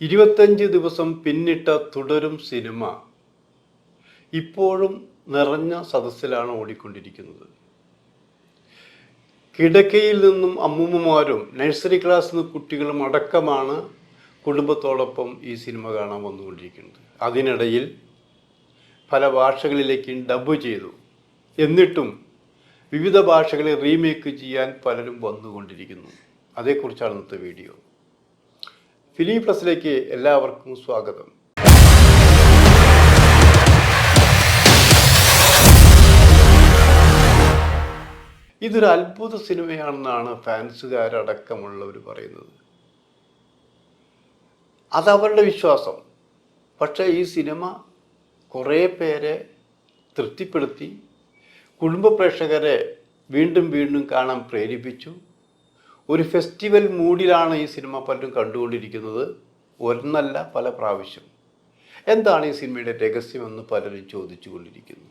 ഇരുപത്തഞ്ച് ദിവസം പിന്നിട്ട തുടരും സിനിമ ഇപ്പോഴും നിറഞ്ഞ സദസ്സിലാണ് ഓടിക്കൊണ്ടിരിക്കുന്നത്. കിടക്കയിൽ നിന്നും അമ്മൂമ്മമാരും നഴ്സറി ക്ലാസ്സിൽ നിന്ന് കുട്ടികളും അടക്കമാണ് കുടുംബത്തോടൊപ്പം ഈ സിനിമ കാണാൻ വന്നുകൊണ്ടിരിക്കുന്നത്. അതിനിടയിൽ പല ഭാഷകളിലേക്ക് ഡബ് ചെയ്തു. എന്നിട്ടും വിവിധ ഭാഷകളെ റീമേക്ക് ചെയ്യാൻ പലരും വന്നുകൊണ്ടിരിക്കുന്നു. അതേക്കുറിച്ചാണ് ഇന്നത്തെ വീഡിയോ. ഫിലിം പ്ലസിലേക്ക് എല്ലാവർക്കും സ്വാഗതം. ഇതൊരു അത്ഭുത സിനിമയാണെന്നാണ് ഫാൻസുകാരടക്കമുള്ളവർ പറയുന്നത്. അതവരുടെ വിശ്വാസം. പക്ഷേ ഈ സിനിമ കുറേ പേരെ തൃപ്തിപ്പെടുത്തി കുടുംബ പ്രേക്ഷകരെ വീണ്ടും വീണ്ടും കാണാൻ പ്രേരിപ്പിച്ചു. ഒരു ഫെസ്റ്റിവൽ മൂഡിലാണ് ഈ സിനിമ പലരും കണ്ടുകൊണ്ടിരിക്കുന്നത്. ഒന്നല്ല പല പ്രാവശ്യം. എന്താണ് ഈ സിനിമയുടെ രഹസ്യമെന്ന് പലരും ചോദിച്ചു കൊണ്ടിരിക്കുന്നു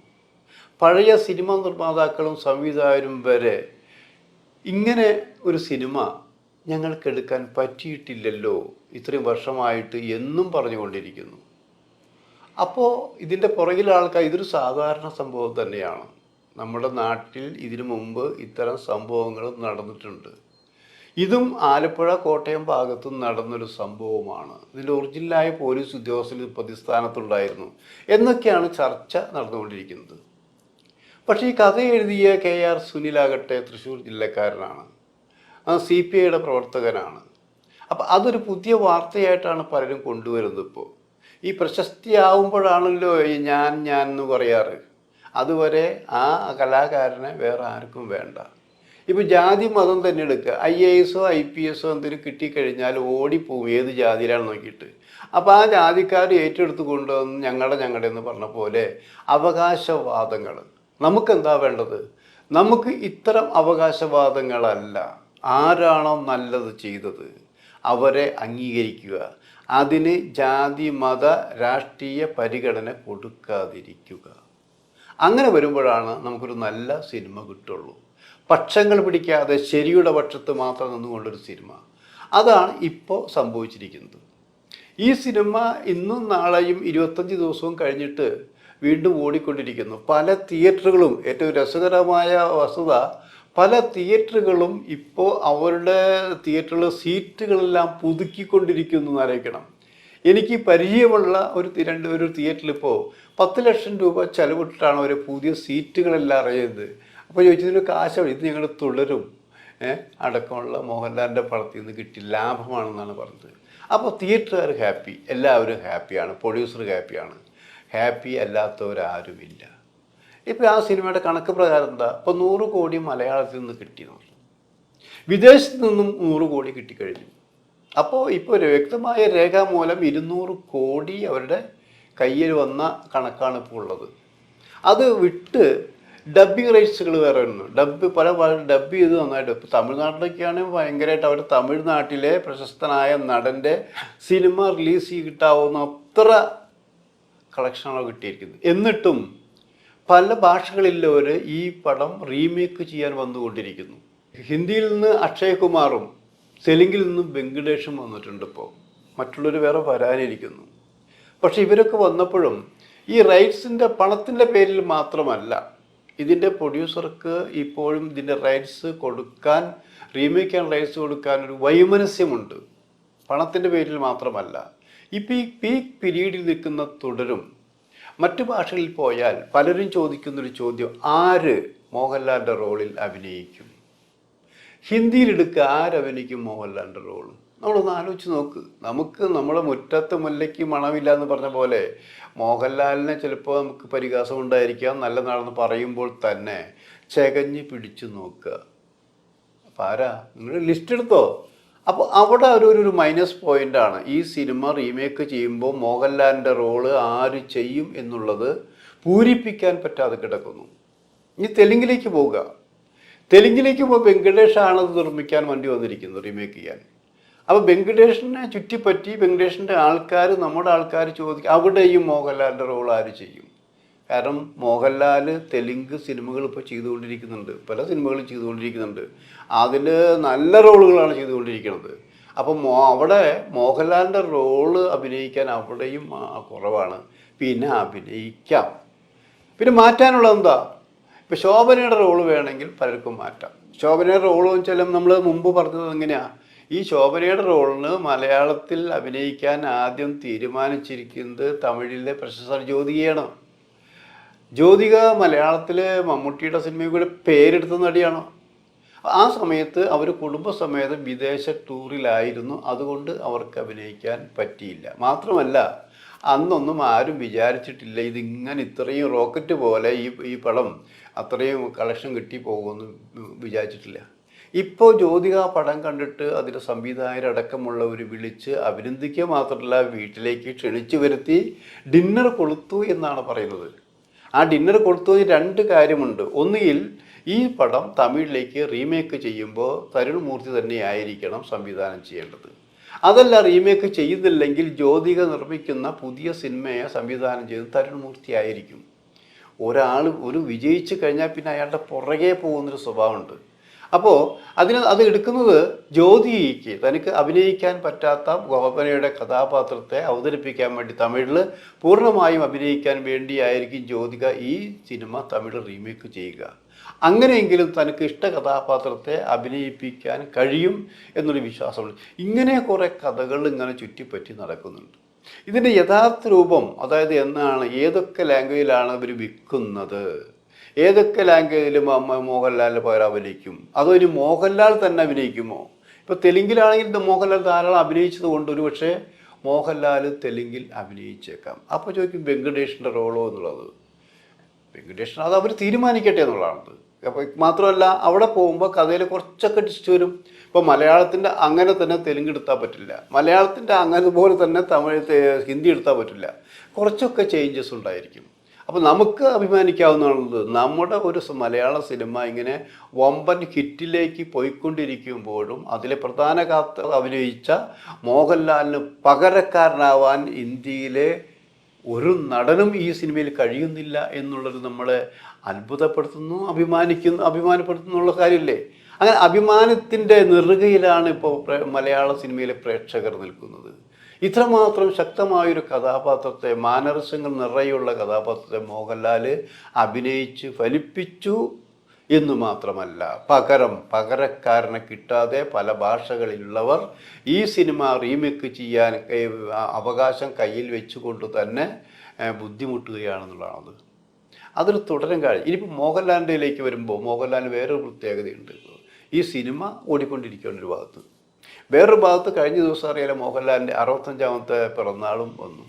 പഴയ സിനിമ നിർമ്മാതാക്കളും സംവിധായകരും വരെ ഇങ്ങനെ ഒരു സിനിമ ഞങ്ങൾക്കെടുക്കാൻ പറ്റിയിട്ടില്ലല്ലോ. ഇത്രയും വർഷമായിട്ട് എന്നും പറഞ്ഞുകൊണ്ടിരിക്കുന്നു. അപ്പോൾ ഇതിന്റെ പുറകിലെ ആൾക്കാർ ഇതൊരു സാധാരണ സംഭവം തന്നെയാണ്. നമ്മുടെ നാട്ടിൽ ഇതിനു മുമ്പ് ഇത്തരം സംഭവങ്ങൾ നടന്നിട്ടുണ്ട്. ഇതും ആലപ്പുഴ കോട്ടയം ഭാഗത്തും നടന്നൊരു സംഭവമാണ്. ഇതിൽ ഒറിജിനലായ പോലീസ് ഉദ്യോഗസ്ഥർ പ്രതിസ്ഥാനത്തുണ്ടായിരുന്നു. എന്നൊക്കെയാണ് ചർച്ച നടന്നുകൊണ്ടിരിക്കുന്നത്. പക്ഷേ ഈ കഥ എഴുതിയ കെ ആർ സുനിലാകട്ടെ തൃശ്ശൂർ ജില്ലക്കാരനാണ്. അത് സി പി ഐയുടെ പ്രവർത്തകനാണ്. അപ്പം അതൊരു പുതിയ വാർത്തയായിട്ടാണ് പലരും കൊണ്ടുവരുന്നത് ഇപ്പോൾ ഈ പ്രശസ്തിയാവുമ്പോഴാണല്ലോ ഈ ഞാൻ ഞാൻ എന്ന് പറയാറ്. അതുവരെ ആ കലാകാരനെ വേറെ ആർക്കും വേണ്ട. ഇപ്പോൾ ജാതി മതം തന്നെ എടുക്കുക. ഐ എ എസോ ഐ പി എസോ എന്തെങ്കിലും കിട്ടിക്കഴിഞ്ഞാൽ ഓടിപ്പോവും. ഏത് ജാതിയിലാണ് നോക്കിയിട്ട്. അപ്പോൾ ആ ജാതിക്കാർ ഏറ്റെടുത്ത് കൊണ്ടുവന്ന് ഞങ്ങളുടെ ഞങ്ങളുടെ എന്ന് പറഞ്ഞ പോലെ അവകാശവാദങ്ങൾ നമുക്കെന്താ വേണ്ടത്? നമുക്ക് ഇത്തരം അവകാശവാദങ്ങളല്ല. ആരാണോ നല്ലത് ചെയ്തത് അവരെ അംഗീകരിക്കുക. അതിന് ജാതി മത രാഷ്ട്രീയ പരിഗണന കൊടുക്കാതിരിക്കുക. അങ്ങനെ വരുമ്പോഴാണ് നമുക്കൊരു നല്ല സിനിമ കിട്ടുള്ളൂ. പക്ഷങ്ങൾ പിടിക്കാതെ ശരിയുടെ പക്ഷത്ത് മാത്രം നിന്നുകൊണ്ടൊരു സിനിമ. അതാണ് ഇപ്പോൾ സംഭവിച്ചിരിക്കുന്നത്. ഈ സിനിമ ഇന്നും നാളെയും ഇരുപത്തഞ്ച് ദിവസവും കഴിഞ്ഞിട്ട് വീണ്ടും ഓടിക്കൊണ്ടിരിക്കുന്നു. പല തിയേറ്ററുകളും ഏറ്റവും രസകരമായ വസ്തുത പല തിയേറ്ററുകളും ഇപ്പോൾ അവരുടെ തിയേറ്ററിലെ സീറ്റുകളെല്ലാം പുതുക്കിക്കൊണ്ടിരിക്കുന്നു എന്നറിയിക്കണം എനിക്ക് പരിചയമുള്ള ഒരു രണ്ട് ഒരു തിയേറ്ററിൽ ഇപ്പോൾ പത്ത് ലക്ഷം രൂപ ചെലവിട്ടിട്ടാണ് അവർ പുതിയ സീറ്റുകളെല്ലാം അറിയുന്നത്. അപ്പോൾ ചോദിച്ചതിന് കാശ് ഇത് ഞങ്ങൾ തുടരും. അടക്കമുള്ള മോഹൻലാലിന്റെ പടത്തിൽ നിന്ന് കിട്ടി ലാഭമാണെന്നാണ് പറഞ്ഞത്. അപ്പോൾ തിയേറ്ററുകാർ ഹാപ്പി. എല്ലാവരും ഹാപ്പിയാണ്. പ്രൊഡ്യൂസർ ഹാപ്പിയാണ്. ഹാപ്പി അല്ലാത്തവരാരുമില്ല. ഇപ്പോൾ ആ സിനിമയുടെ കണക്ക് പ്രകാരം എന്താ? ഇപ്പോൾ നൂറ് കോടി മലയാളത്തിൽ നിന്ന് കിട്ടിയെന്ന് പറഞ്ഞു. വിദേശത്ത് നിന്നും നൂറ് കോടി കിട്ടിക്കഴിഞ്ഞു. അപ്പോൾ ഇപ്പോൾ വ്യക്തമായ രേഖാമൂലം ഇരുന്നൂറ് കോടി അവരുടെ കയ്യിൽ വന്ന കണക്കാണ് ഇപ്പോൾ ഉള്ളത്. അത് വിട്ട് ഡബ്ബിങ് റൈറ്റ്സുകൾ വേറെ വരുന്നു ഡബ്ബ് പല ഡബ്ബ് ചെയ്ത് നന്നായിട്ട്. ഇപ്പോൾ തമിഴ്നാട്ടിലൊക്കെയാണ് ഭയങ്കരമായിട്ട് അവർ തമിഴ്നാട്ടിലെ പ്രശസ്തനായ നടന്റെ സിനിമ റിലീസ് ചെയ്ത് കിട്ടാവുന്ന അത്ര കളക്ഷനാണ് കിട്ടിയിരിക്കുന്നത്. എന്നിട്ടും പല ഭാഷകളിലുള്ളവർ ഈ പടം റീമേക്ക് ചെയ്യാൻ വന്നുകൊണ്ടിരിക്കുന്നു. ഹിന്ദിയിൽ നിന്ന് അക്ഷയ് കുമാറും തെലുങ്കിൽ നിന്ന് വെങ്കടേഷും വന്നിട്ടുണ്ട് ഇപ്പോൾ മറ്റുള്ളവർ വേറെ വരാനിരിക്കുന്നു. പക്ഷെ ഇവരൊക്കെ വന്നപ്പോഴും ഈ റൈറ്റ്സിന്റെ പണത്തിന്റെ പേരിൽ മാത്രമല്ല ഇതിന്റെ പ്രൊഡ്യൂസർക്ക് ഇപ്പോഴും ഇതിന്റെ റൈറ്റ്സ് കൊടുക്കാൻ റീമേക്ക് ആൻഡ് റൈറ്റ്സ് കൊടുക്കാൻ ഒരു വൈമനസ്യമുണ്ട്. പണത്തിന്റെ പേരിൽ മാത്രമല്ല. ഇപ്പം ഈ പീക്ക് പീരീഡിൽ നിൽക്കുന്ന തുടരും. മറ്റു ഭാഷകളിൽ പോയാൽ പലരും ചോദിക്കുന്നൊരു ചോദ്യം ആര് മോഹൻലാലിന്റെ റോളിൽ അഭിനയിക്കും? ഹിന്ദിയിലെടുക്കുക ആരഭിനയിക്കും മോഹൻലാലിന്റെ റോൾ നമ്മളൊന്ന് ആലോചിച്ച് നോക്ക്. നമുക്ക് നമ്മളെ മുറ്റത്ത് മുല്ലയ്ക്ക് മണമില്ല എന്ന് പറഞ്ഞ പോലെ മോഹൻലാലിനെ ചിലപ്പോൾ നമുക്ക് പരിഹാസം ഉണ്ടായിരിക്കാം. നല്ല നാളെന്ന് പറയുമ്പോൾ തന്നെ ചകഞ്ഞ് പിടിച്ചു നോക്കുക. അപ്പം ആരാ? നിങ്ങൾ ലിസ്റ്റ് എടുത്തോ. അപ്പോൾ അവിടെ ഒരു ഒരു- മൈനസ് പോയിന്റാണ് ഈ സിനിമ റീമേക്ക് ചെയ്യുമ്പോൾ മോഹൻലാലിന്റെ റോൾ ആര് ചെയ്യും എന്നുള്ളത് പൂരിപ്പിക്കാൻ പറ്റാതെ കിടക്കുന്നു. ഇനി തെലുങ്കിലേക്ക് പോവുക. തെലുങ്കിലേക്ക് ഇപ്പോൾ വെങ്കടേഷാണ് നിർമ്മിക്കാൻ വണ്ടി വന്നിരിക്കുന്നത് റീമേക്ക് ചെയ്യാൻ. അപ്പോൾ വെങ്കടേഷിനെ ചുറ്റിപ്പറ്റി വെങ്കടേഷിന്റെ ആൾക്കാർ നമ്മുടെ ആൾക്കാർ ചോദിക്കും അവിടെയും മോഹൻലാലിന്റെ റോൾ ആര് ചെയ്യും? കാരണം മോഹൻലാൽ തെലുങ്ക് സിനിമകൾ ഇപ്പോൾ ചെയ്തുകൊണ്ടിരിക്കുന്നുണ്ട്. പല സിനിമകളും ചെയ്തുകൊണ്ടിരിക്കുന്നുണ്ട്. അതിൽ നല്ല റോളുകളാണ് ചെയ്തുകൊണ്ടിരിക്കുന്നത്. അപ്പം മോ അവിടെ മോഹൻലാലിന്റെ റോൾ അഭിനയിക്കാൻ അവിടെയും കുറവാണ്. പിന്നെ അഭിനയിക്കാം. പിന്നെ മാറ്റാനുള്ളത് എന്താ? ഇപ്പം ശോഭനയുടെ റോൾ വേണമെങ്കിൽ പലർക്കും മാറ്റാം. ശോഭനയുടെ റോൾ ചില നമ്മൾ മുമ്പ് പറഞ്ഞത് എങ്ങനെയാണ് ഈ ശോഭനയുടെ റോളിന് മലയാളത്തിൽ അഭിനയിക്കാൻ ആദ്യം തീരുമാനിച്ചിരിക്കുന്നത് തമിഴിലെ പ്രശസ്ത ജ്യോതികയാണ്. ജ്യോതിക മലയാളത്തിലെ മമ്മൂട്ടിയുടെ സിനിമയും കൂടെ പേരെടുത്ത നടിയാണ്. ആ സമയത്ത് അവർ കുടുംബസമേതം വിദേശ ടൂറിലായിരുന്നു. അതുകൊണ്ട് അവർക്ക് അഭിനയിക്കാൻ പറ്റിയില്ല. മാത്രമല്ല അന്നൊന്നും ആരും വിചാരിച്ചിട്ടില്ല ഇതിങ്ങനെ ഇത്രയും റോക്കറ്റ് പോലെ ഈ ഈ പടം അത്രയും കളക്ഷൻ കിട്ടി പോകുമെന്ന് വിചാരിച്ചിട്ടില്ല. ഇപ്പോൾ ജ്യോതിക പടം കണ്ടിട്ട് അതിന്റെ സംവിധായകരടക്കമുള്ളവർ വിളിച്ച് അഭിനന്ദിക്കുക മാത്രമല്ല വീട്ടിലേക്ക് ക്ഷണിച്ചു വരുത്തി ഡിന്നർ കൊളുത്തു എന്നാണ് പറയുന്നത്. ആ ഡിന്നർ കൊടുത്തതിന് രണ്ട് കാര്യമുണ്ട്. ഒന്നുകിൽ ഈ പടം തമിഴിലേക്ക് റീമേക്ക് ചെയ്യുമ്പോൾ തരുൺ മൂർത്തി തന്നെ ആയിരിക്കണം സംവിധാനം ചെയ്യേണ്ടത്. അതല്ല റീമേക്ക് ചെയ്യുന്നില്ലെങ്കിൽ ജ്യോതിക നിർമ്മിക്കുന്ന പുതിയ സിനിമയെ സംവിധാനം ചെയ്ത് തരുൺ മൂർത്തി ആയിരിക്കും. ഒരാൾ ഒരു വിജയിച്ചു കഴിഞ്ഞാൽ പിന്നെ അയാളുടെ പുറകെ പോകുന്നൊരു സ്വഭാവമുണ്ട്. അപ്പോൾ അതിന് അത് എടുക്കുന്നത് ജ്യോതിക്ക് തനിക്ക് അഭിനയിക്കാൻ പറ്റാത്ത ഗോപനയുടെ കഥാപാത്രത്തെ അവതരിപ്പിക്കാൻ വേണ്ടി തമിഴിൽ പൂർണമായും അഭിനയിക്കാൻ വേണ്ടിയായിരിക്കും ജ്യോതിക ഈ സിനിമ തമിഴ് റീമേക്ക് ചെയ്യുക. അങ്ങനെയെങ്കിലും തനിക്ക് ഇഷ്ട കഥാപാത്രത്തെ അഭിനയിപ്പിക്കാൻ കഴിയും എന്നൊരു വിശ്വാസമുണ്ട്. ഇങ്ങനെ കുറേ കഥകൾ ഇങ്ങനെ ചുറ്റിപ്പറ്റി നടക്കുന്നുണ്ട്. ഇതിന്റെ യഥാർത്ഥ രൂപം അതായത് എന്നാണ് ഏതൊക്കെ ലാംഗ്വേജിലാണ് ഇവർ വിൽക്കുന്നത്? ഏതൊക്കെ ലാംഗ്വേജിലും അമ്മ മോഹൻലാലിന് പകരം അഭിനയിക്കും? അതോ ഇനി മോഹൻലാൽ തന്നെ അഭിനയിക്കുമോ? ഇപ്പോൾ തെലുങ്കിലാണെങ്കിൽ മോഹൻലാൽ ധാരാളം അഭിനയിച്ചത് കൊണ്ട് ഒരു പക്ഷേ മോഹൻലാൽ തെലുങ്കിൽ അഭിനയിച്ചേക്കാം. അപ്പൊ ചോദിക്കും വെങ്കടേഷിന്റെ റോളോ എന്നുള്ളത്? വെങ്കടേഷൻ അത് അവർ തീരുമാനിക്കട്ടെ എന്നുള്ളതാണ് അപ്പൊ മാത്രമല്ല അവിടെ പോകുമ്പോൾ കഥയിൽ കുറച്ചൊക്കെ ടിസ്റ്റ് വരും. ഇപ്പോൾ മലയാളത്തിന്റെ അങ്ങനെ തന്നെ തെലുങ്ക് എടുത്താൽ പറ്റില്ല. മലയാളത്തിന്റെ അങ്ങനെ പോലെ തന്നെ തമിഴ് ഹിന്ദി എടുത്താൽ പറ്റില്ല. കുറച്ചൊക്കെ ചേഞ്ചസ് ഉണ്ടായിരിക്കും. അപ്പോൾ നമുക്ക് അഭിമാനിക്കാവുന്നതാണത് നമ്മുടെ ഒരു മലയാള സിനിമ ഇങ്ങനെ വമ്പൻ ഹിറ്റിലേക്ക് പോയിക്കൊണ്ടിരിക്കുമ്പോഴും അതിലെ പ്രധാന കാത്ത അഭിനയിച്ച മോഹൻലാലിന് പകരക്കാരനാവാൻ ഇന്ത്യയിലെ ഒരു നടനും ഈ സിനിമയിൽ കഴിയുന്നില്ല എന്നുള്ളത് നമ്മളെ അത്ഭുതപ്പെടുത്തുന്നു അഭിമാനിക്കുന്നു അഭിമാനപ്പെടുത്തുന്നുള്ള കാര്യമില്ലേ? അങ്ങനെ അഭിമാനത്തിന്റെ നെറുകയിലാണ് ഇപ്പോൾ മലയാള സിനിമയിലെ പ്രേക്ഷകർ നിൽക്കുന്നത്. ഇത്രമാത്രം ശക്തമായൊരു കഥാപാത്രത്തെ മാനരസങ്ങൾ നിറയുള്ള കഥാപാത്രത്തെ മോഹൻലാൽ അഭിനയിച്ച് ഫലിപ്പിച്ചു എന്നു മാത്രമല്ല പകരം പകരക്കാരനെ കിട്ടാതെ പല ഭാഷകളിലുള്ളവർ ഈ സിനിമ റീമേക്ക് ചെയ്യാൻ അവകാശം കയ്യിൽ വെച്ചുകൊണ്ട് തന്നെ ബുദ്ധിമുട്ടുകയാണെന്നുള്ളതാണത്. അതൊരു തുടരും കാര്യം. ഇനിയിപ്പോൾ മോഹൻലാലിന്റെയിലേക്ക് വരുമ്പോൾ മോഹൻലാലിന് വേറൊരു പ്രത്യേകതയുണ്ട്. ഈ സിനിമ ഓടിക്കൊണ്ടിരിക്കുകയാണ് ഒരു ഭാഗത്ത്. വേറൊരു ഭാഗത്ത് കഴിഞ്ഞ ദിവസം അറിയാലോ മോഹൻലാലിന്റെ അറുപത്തഞ്ചാമത്തെ പിറന്നാളും വന്നു.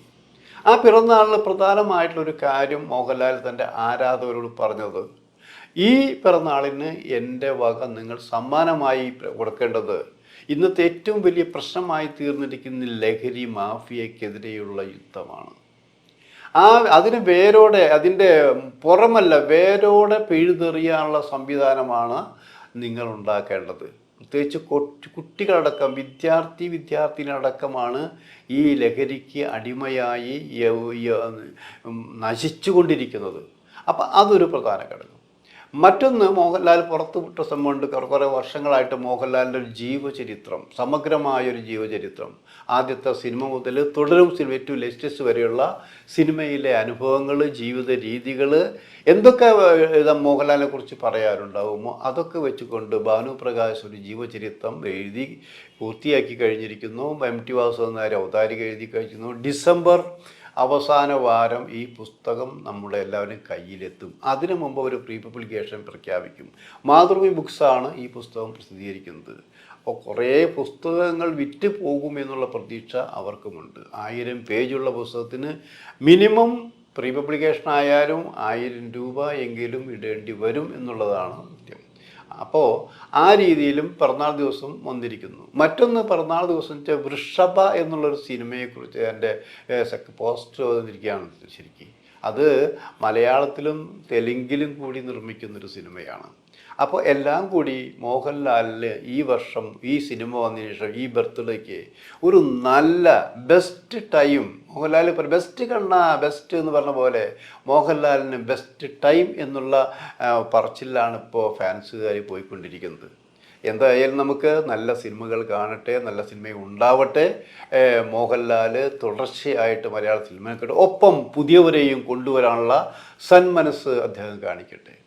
ആ പിറന്നാളിന് പ്രധാനമായിട്ടുള്ളൊരു കാര്യം മോഹൻലാൽ തന്റെ ആരാധകരോട് പറഞ്ഞത് ഈ പിറന്നാളിന് എന്റെ വക നിങ്ങൾ സമ്മാനമായി കൊടുക്കേണ്ടത് ഇന്നത്തെ ഏറ്റവും വലിയ പ്രശ്നമായി തീർന്നിരിക്കുന്ന ലഹരി മാഫിയക്കെതിരെയുള്ള യുദ്ധമാണ്. ആ അതിന് വേരോടെ അതിന്റെ പുറമല്ല വേരോടെ പിഴുതെറിയാനുള്ള സംവിധാനമാണ് നിങ്ങൾ ഉണ്ടാക്കേണ്ടത്. പ്രത്യേകിച്ച് കൊച്ചു കുട്ടികളടക്കം വിദ്യാർത്ഥി വിദ്യാർത്ഥിനടക്കമാണ് ഈ ലഹരിക്ക് അടിമയായി നശിച്ചുകൊണ്ടിരിക്കുന്നത്. അപ്പം അതൊരു പ്രധാന ഘടകം. മറ്റൊന്ന് മോഹൻലാൽ പുറത്തുവിട്ട സംഭവമുണ്ട് കുറെ വർഷങ്ങളായിട്ട് മോഹൻലാലിന്റെ ഒരു ജീവചരിത്രം സമഗ്രമായൊരു ജീവചരിത്രം. ആദ്യത്തെ സിനിമ മുതൽ തുടരും സിനിമ ഏറ്റവും ലേറ്റസ്റ്റ് വരെയുള്ള സിനിമയിലെ അനുഭവങ്ങൾ ജീവിത രീതികൾ എന്തൊക്കെ മോഹൻലാലിനെ കുറിച്ച് പറയാറുണ്ടാവുമോ അതൊക്കെ വെച്ചുകൊണ്ട് ഭാനു പ്രകാശ് ഒരു ജീവചരിത്രം എഴുതി പൂർത്തിയാക്കി കഴിഞ്ഞിരിക്കുന്നു. എം ടി വാസുദേവൻ നായർ അവതാരിക എഴുതി കഴിഞ്ഞിരുന്നു ഡിസംബർ അവസാന വാരം ഈ പുസ്തകം നമ്മുടെ എല്ലാവരും കയ്യിലെത്തും. അതിനു മുമ്പ് ഒരു പ്രീ പബ്ലിക്കേഷൻ പ്രഖ്യാപിക്കും. മാതൃഭൂമി ബുക്സാണ് ഈ പുസ്തകം പ്രസിദ്ധീകരിക്കുന്നത്. അപ്പോൾ കുറേ പുസ്തകങ്ങൾ വിറ്റ് പോകും എന്നുള്ള പ്രതീക്ഷ അവർക്കുമുണ്ട്. ആയിരം പേജുള്ള പുസ്തകത്തിന് മിനിമം പ്രീ പബ്ലിക്കേഷൻ ആയാലും ആയിരം രൂപ എങ്കിലും ഇടേണ്ടി വരും എന്നുള്ളതാണ് സത്യം. അപ്പോൾ ആ രീതിയിലും പിറന്നാൾ ദിവസം വന്നിരിക്കുന്നു. മറ്റൊന്ന് പിറന്നാൾ ദിവസം വൃഷഭ എന്നുള്ളൊരു സിനിമയെക്കുറിച്ച് എന്റെ പോസ്റ്റർ വന്നിരിക്കുകയാണ് ശരിക്കും. അത് മലയാളത്തിലും തെലുങ്കിലും കൂടി നിർമ്മിക്കുന്നൊരു സിനിമയാണ്. അപ്പോൾ എല്ലാം കൂടി മോഹൻലാലിന് ഈ വർഷം ഈ സിനിമ വന്നതിന് ശേഷം ഈ ബർത്ത്ഡേക്ക് ഒരു നല്ല ബെസ്റ്റ് ടൈം മോഹൻലാൽ ഇപ്പോൾ ബെസ്റ്റ് കണ്ണ ബെസ്റ്റ് എന്ന് പറഞ്ഞ പോലെ മോഹൻലാലിന് ബെസ്റ്റ് ടൈം എന്നുള്ള പറച്ചിലാണ് ഇപ്പോൾ ഫാൻസുകാർ പോയിക്കൊണ്ടിരിക്കുന്നത്. എന്തായാലും നമുക്ക് നല്ല സിനിമകൾ കാണട്ടെ നല്ല സിനിമ ഉണ്ടാവട്ടെ. മോഹൻലാൽ തുടർച്ചയായിട്ട് മലയാള സിനിമ ഒപ്പം പുതിയവരെയും കൊണ്ടുവരാനുള്ള സന്മനസ് അദ്ദേഹം കാണിക്കട്ടെ.